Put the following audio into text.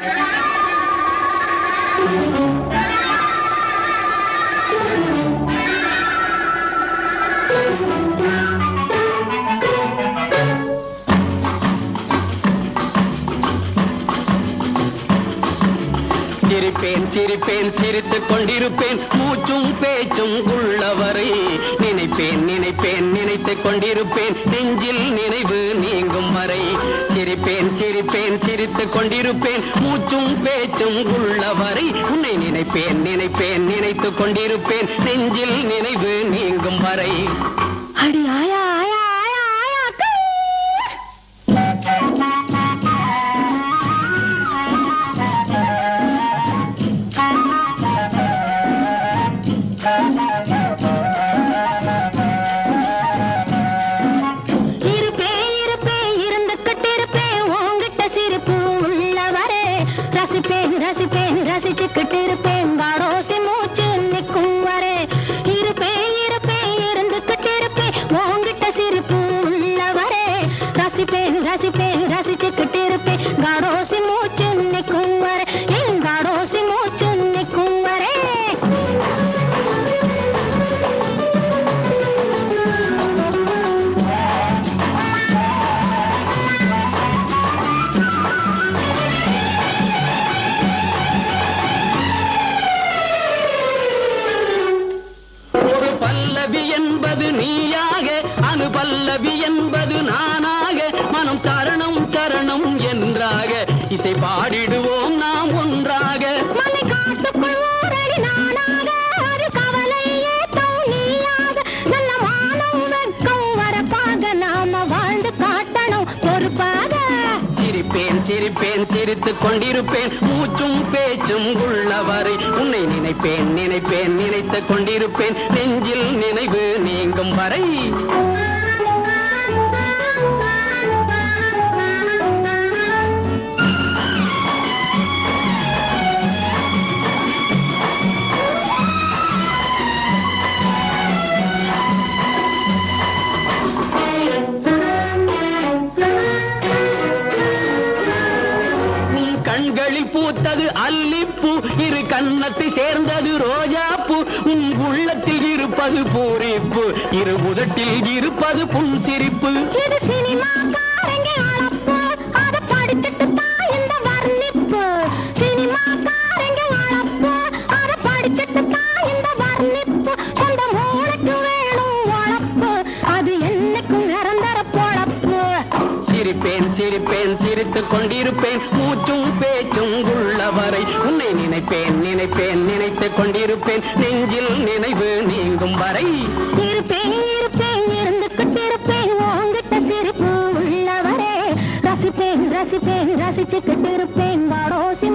Yeah. சிரிப்பேன் சிரிப்பேன் சிரித்துக் கொண்டிருப்பேன். மூச்சும் பேச்சும் உள்ளவரை நினைப்பேன் நினைப்பேன் நினைத்துக் கொண்டிருப்பேன். நெஞ்சில் நினைவு நீங்கும் வரை சிரிப்பேன் சிரிப்பேன் சிரித்துக் கொண்டிருப்பேன். மூச்சும் பேச்சும் உள்ளவரை உன்னை நினைப்பேன் நினைப்பேன் நினைத்துக் கொண்டிருப்பேன். நெஞ்சில் நினைவு நீங்கும் வரை அடியாயா ரசிப்பேன் ரசிப்பேன் ரசிச்சுக்கிட்டு இருப்பேன் காரோசி மூச்சு நிற்கும் வரே. இருப்பே இருப்பே இருந்துகிட்டு இருப்பேன் உன்கிட்ட சிரிப்பு உள்ளவரே. ரசிப்பேன் ரசிப்பேன் சிரிப்பேன் சிரித்து கொண்டிருப்பேன். மூச்சும் பேச்சும் உள்ளவரை உன்னை நினைப்பேன் நினைப்பேன் நினைத்து கொண்டிருப்பேன். நெஞ்சில் நினைவு நீங்கும் வரை பூத்தது அல்லிப்பூ. இரு கன்னத்தை சேர்ந்தது ரோஜாப்பூ. உன் உள்ளத்தில் இருப்பது பூரிப்பு. இரு உதட்டில் இருப்பது புன்சிரிப்பு. சிரிப்பு சிரிப்பேன் சிரித்துக் கொண்டிருப்பேன். மூச்சும் பேச்சும் உள்ளவரை உன்னை நினைப்பேன் நினைப்பேன் நினைத்துக் கொண்டிருப்பேன். நெஞ்சில் நினைவு நீங்கும் வரை. இருப்பேன் இருப்பேன் இருந்துகிட்டு இருப்பேன். உன்கிட்ட சிரிப்பு உள்ளவரே. ரசிப்பேன் ரசிப்பேன் ரசிச்சுக்கிட்டு இருப்பேன். வாடோசி